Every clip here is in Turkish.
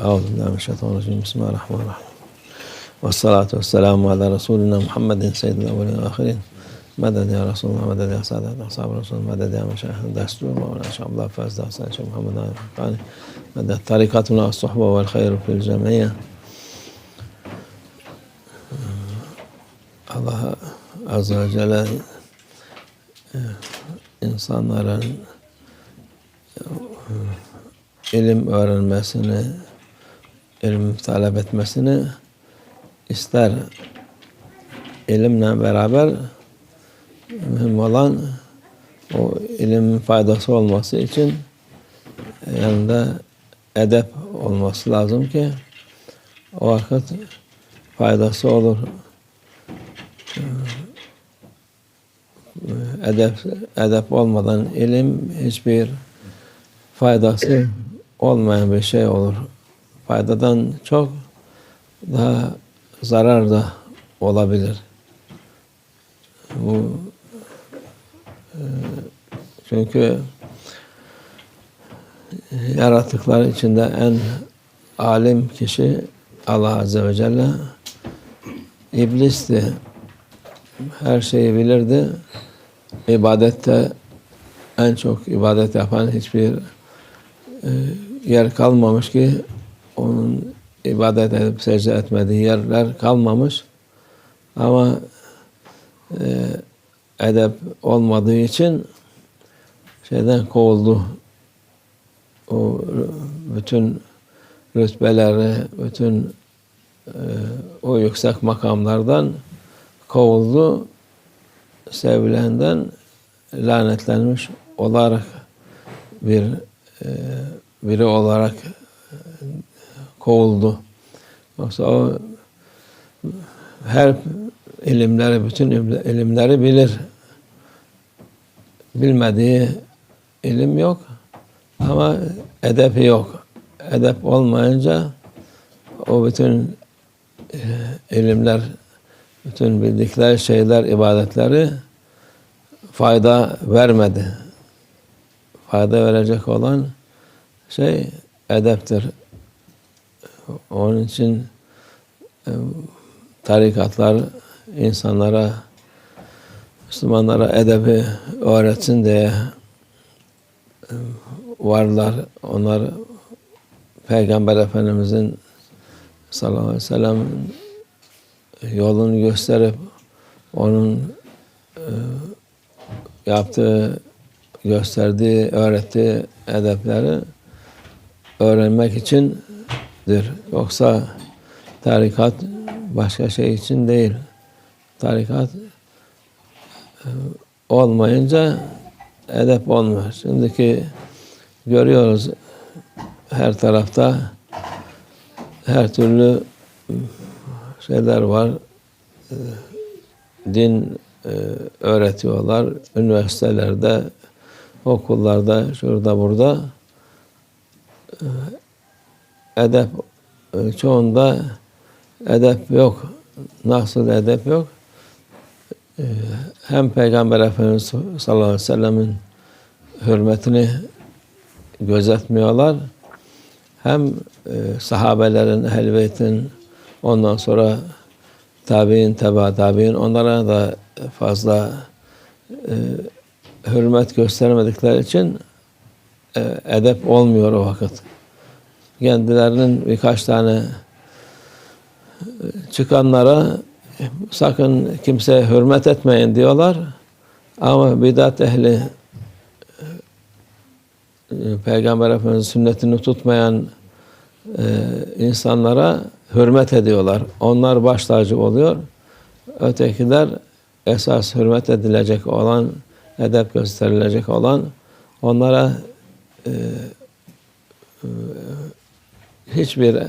أعوذ بالله من الشيطان الرجيم. بسم الله الرحمن الرحيم. والصلاة والسلام على رسولنا محمد سيد الأولين والآخرين مدد يا رسول الله مدد يا سادة أصحاب الرسول مدد يا مشايخ الدستور مولانا شيخ عبد الله فاز حسن شيخ محمد القاني مدد طريقتنا الصحبة والخير في الجمعية ve Celle e, insanların ilim öğrenmesini, ilim talep etmesini ister. İlimle beraber mühim olan o ilimin faydası olması için yanında edep olması lazım ki o vakit faydası olur. Edep, edep olmadan ilim hiçbir faydası olmayan bir şey olur. Faydadan çok daha zarar da olabilir. Bu e, çünkü yaratıklar içinde en alim kişi Allah Azze ve Celle iblisti. Her şeyi bilirdi. İbadette en çok ibadet yapan hiçbir e, yer kalmamış ki onun ibadet edip secde etmediği yerler kalmamış. Ama e, edep olmadığı için şeyden kovuldu. O bütün rütbeleri, bütün e, o yüksek makamlardan kovuldu. Sevilenden lanetlenmiş olarak bir e, biri olarak kovuldu. Yoksa o her ilimleri, bütün ilimleri bilir. Bilmediği ilim yok ama edebi yok. Edep olmayınca o bütün e, ilimler, bütün bildikleri şeyler, ibadetleri fayda vermedi. Fayda verecek olan şey edeptir. Onun için e, tarikatlar insanlara, Müslümanlara edebi öğretsin diye e, varlar. Onlar Peygamber Efendimizin sallallahu aleyhi ve sellem yolunu gösterip onun e, yaptığı, gösterdiği, öğrettiği edepleri öğrenmek içindir. Yoksa tarikat başka şey için değil. Tarikat e, olmayınca edep olmuyor. Şimdiki görüyoruz her tarafta her türlü şeyler var. E, din e, öğretiyorlar. Üniversitelerde, okullarda, şurada burada edep çoğunda edep yok. Nasıl edep yok? Hem Peygamber Efendimiz sallallahu aleyhi ve sellemin hürmetini gözetmiyorlar. Hem sahabelerin, ehl beytin, ondan sonra tabi'in, teba tabi'in onlara da fazla hürmet göstermedikleri için edep olmuyor o vakit. Kendilerinin birkaç tane çıkanlara sakın kimseye hürmet etmeyin diyorlar. Ama bidat ehli Peygamber Efendimiz'in sünnetini tutmayan e, insanlara hürmet ediyorlar. Onlar baş tacı oluyor. Ötekiler esas hürmet edilecek olan, edep gösterilecek olan onlara e, e, hiçbir e,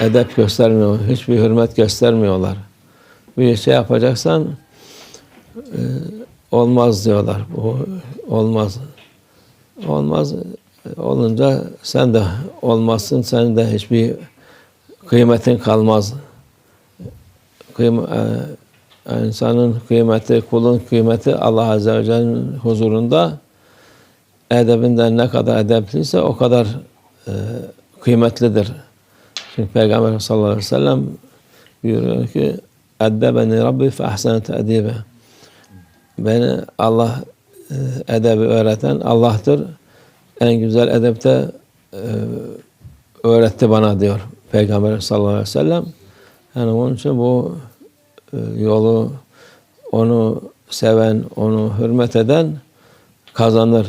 edep göstermiyor, hiçbir hürmet göstermiyorlar. Bir şey yapacaksan e, olmaz diyorlar. Bu olmaz. Olmaz. Olunca sen de olmazsın, senin de hiçbir kıymetin kalmaz. Kıym e, insanın kıymeti, kulun kıymeti Allah Azze ve Celle'nin huzurunda edebinden ne kadar edepliyse o kadar e, kıymetlidir. Çünkü Peygamber sallallahu aleyhi ve sellem buyuruyor ki Eddebeni Rabbi fe ahsene te'dibe Beni Allah e, edebi öğreten Allah'tır. En güzel edepte e, öğretti bana diyor Peygamber sallallahu aleyhi ve sellem. Yani onun için bu e, yolu onu seven, onu hürmet eden kazanır.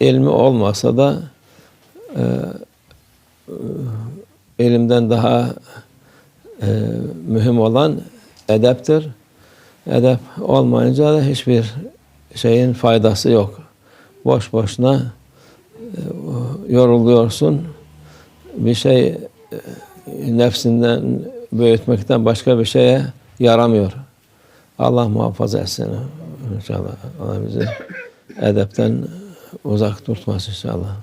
İlmi olmasa da e, e, ilimden daha e, mühim olan edeptir. Edep olmayınca da hiçbir şeyin faydası yok. Boş boşuna e, yoruluyorsun. Bir şey e, nefsinden büyütmekten başka bir şeye yaramıyor. Allah muhafaza etsin inşallah. Allah bizi edepten uzak tutmaz inşallah.